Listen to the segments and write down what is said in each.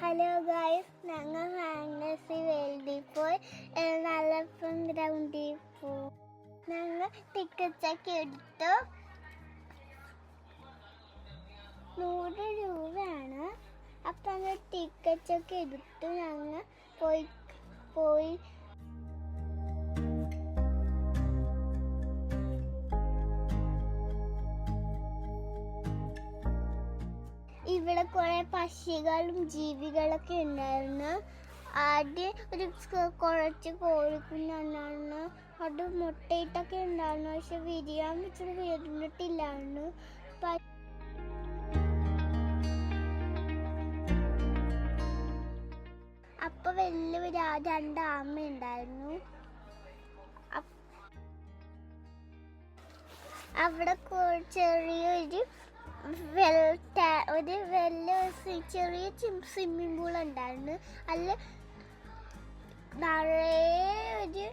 Hello guys ഞങ്ങൾ fantasy വേൾഡിൽ പോയി. നല്ലപ്പം ഗ്രൗണ്ടിൽ പോയി ഞങ്ങൾ ടിക്കറ്റൊക്കെ എടുത്തു. നൂറ് രൂപയാണ്. അപ്പം ഞങ്ങൾ ടിക്കറ്റൊക്കെ എടുത്തു. ഞങ്ങൾ പോയി പോയി ഇവിടെ കുറേ പക്ഷികളും ജീവികളൊക്കെ ഉണ്ടായിരുന്നു. ആദ്യം ഒരു കുറച്ച് കോഴിക്കുഞ്ഞുണ്ടായിരുന്നു അത് മുട്ടയിട്ടൊക്കെ ഉണ്ടായിരുന്നു. പക്ഷെ വിരിയാൻ വെച്ചിട്ട് വിരിഞ്ഞിട്ടില്ലായിരുന്നു അപ്പൊ വലിയ രണ്ട് ആമ ഉണ്ടായിരുന്നു. അവിടെ ചെറിയൊരു ഒരു വലിയ ചെറിയ സ്വിമ്മിംഗ് പൂൾ ഉണ്ടായിരുന്നു. അതിൽ നിറയെ ഒരു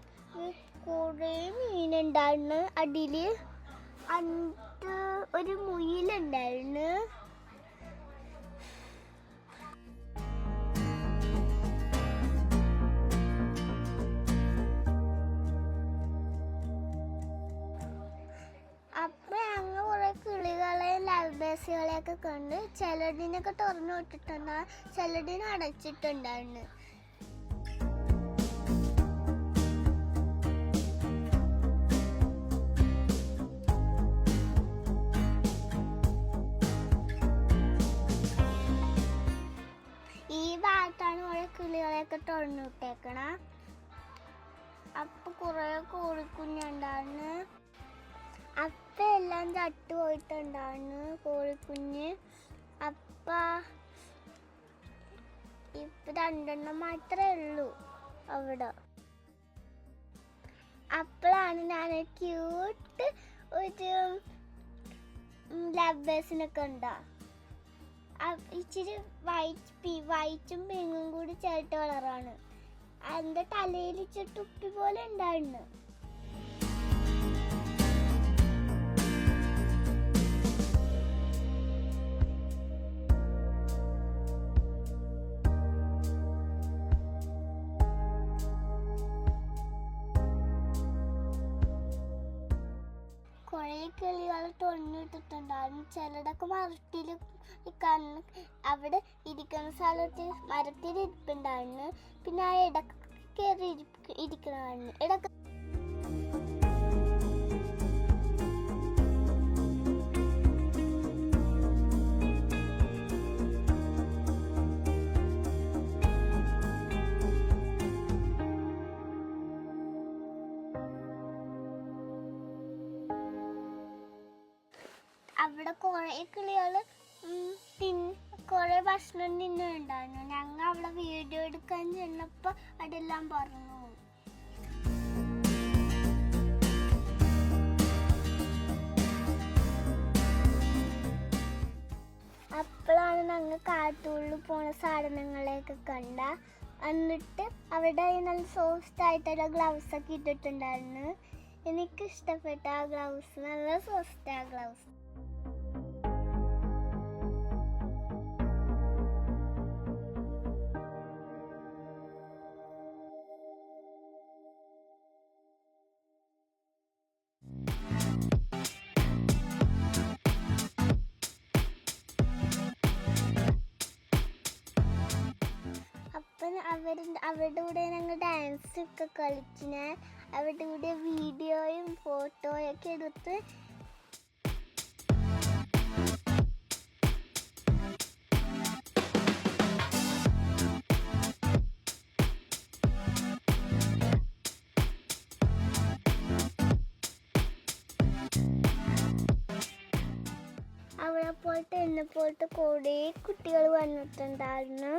കുറേ മീനുണ്ടായിരുന്നു. അടിയിൽ എന്നിട്ട് ഒരു മുയിലുണ്ടായിരുന്നു. കിളികളെയും കൊണ്ട് ചിലതിനൊക്കെ തുറന്നു വിട്ടിട്ടുണ്ട് ചിലതിനെ അടച്ചിട്ടുണ്ടായിരുന്നു. ഈ ഭാഗത്താണ് കുറെ കിളികളെയൊക്കെ തുറന്നു വിട്ടേക്കണ. അപ്പൊ കുറെ കോഴിക്കുഞ്ഞുണ്ടായിരുന്നു. അപ്പ എല്ലാം ചത്തു പോയിട്ടുണ്ടാണ് കോഴിക്കുഞ്ഞ്. അപ്പ ഇപ്പൊ രണ്ടെണ്ണം മാത്രമേ ഉള്ളൂ അവിടെ. അപ്പോഴാണ് ഞാൻ ക്യൂട്ട് ഒരു ലബേഴ്സിനൊക്കെ ഉണ്ടാ ഇച്ചിരി വൈറ്റ് പി വൈറ്റും പിങ്കും കൂടി ചേർത്ത കളറാണ് അതിന്റെ തലയിൽ ഇച്ചിരി ടുപ്പി പോലെ ഉണ്ടായിരുന്നു കിളികൾ തൊണ്ണിട്ടിട്ടുണ്ടായിരുന്നു ചിലതൊക്കെ മരത്തിൽ കണ്ണ് അവിടെ ഇരിക്കുന്ന സ്ഥലത്ത് മരത്തിൽ ഇരിപ്പുണ്ടായിരുന്നു. പിന്നെ ആ ഇടയ്ക്ക് കയറി ഇരിക്കുന്നതായിരുന്നു ഇടയ്ക്ക് അവിടെ കുറേ കിളികൾ കുറേ ഭക്ഷണം തിന്നുണ്ടായിരുന്നു ഞങ്ങൾ അവിടെ വീഡിയോ എടുക്കാൻ ചെന്നപ്പോൾ അതെല്ലാം പറഞ്ഞു. അപ്പോഴാണ് ഞങ്ങൾ കാട്ടുള്ളിൽ പോണ സാധനങ്ങളെയൊക്കെ കണ്ട. എന്നിട്ട് അവിടെ നല്ല സോഫ്റ്റ് ആയിട്ടുള്ള ഗ്ലൗസ് ഒക്കെ ഇട്ടിട്ടുണ്ടായിരുന്നു. എനിക്ക് ഇഷ്ടപ്പെട്ട ആ ഗ്ലൗസ് നല്ല സോഫ്റ്റ് ആ ഗ്ലൗസ് അവർ അവരുടെ കൂടെ ഞങ്ങൾ ഡാൻസ് ഒക്കെ ഞാൻ അവരുടെ കൂടെ വീഡിയോയും ഫോട്ടോയൊക്കെ എടുത്ത്. അവിടെ പോയിട്ട് എന്നെ പോയിട്ട് കുറേ കുട്ടികൾ വന്നിട്ടുണ്ടായിരുന്നു.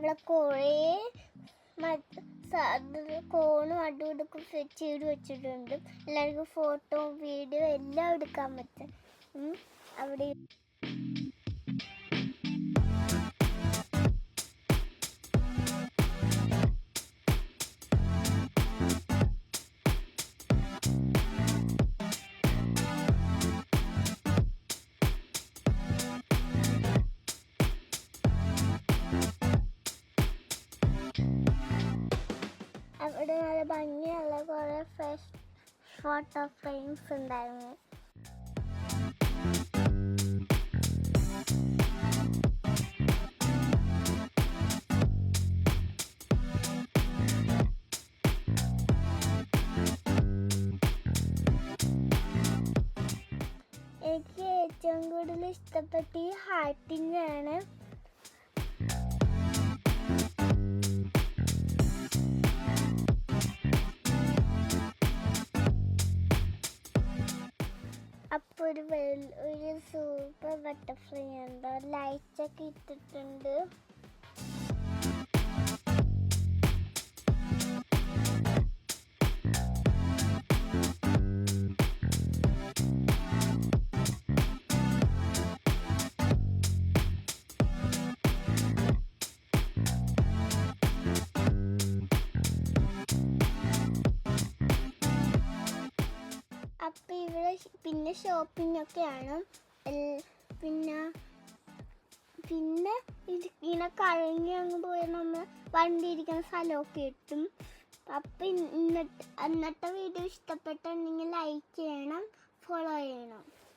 അവിടെ കുറേ കോണും അതും ഇതൊക്കെ ചെയ്ത് വെച്ചിട്ടുണ്ട്. എല്ലാവർക്കും ഫോട്ടോ വീഡിയോ എല്ലാം എടുക്കാൻ പറ്റും. അവിടെ അവിടെ നല്ല ഭംഗിയുള്ള കുറേ ഫ്രഷ് ഫോട്ടോ ഫ്രെയിംസ് ഉണ്ടായിരുന്നു. എനിക്ക് ഏറ്റവും കൂടുതൽ ഇഷ്ടപ്പെട്ട ഈ ഹാർട്ടിന്റെ ഒരു വെൽ- ഒരു സൂപ്പർ ബട്ടർഫ്ലൈ ഉണ്ട്? ലൈറ്റ് ഒക്കെ ഇട്ടിട്ടുണ്ട്. അപ്പം ഇവിടെ പിന്നെ എൽ- പിന്നെ പിന്നെ ഇങ്ങനെ കഴിഞ്ഞ് അങ്ങ് പോയി നമ്മൾ വണ്ടി ഇരിക്കുന്ന സ്ഥലമൊക്കെ കിട്ടും. അപ്പം ഇന്നത്തെ അന്നത്തെ വീഡിയോ ഇഷ്ടപ്പെട്ടുണ്ടെങ്കിൽ ലൈക്ക് ചെയ്യണം ഫോളോ ചെയ്യണം.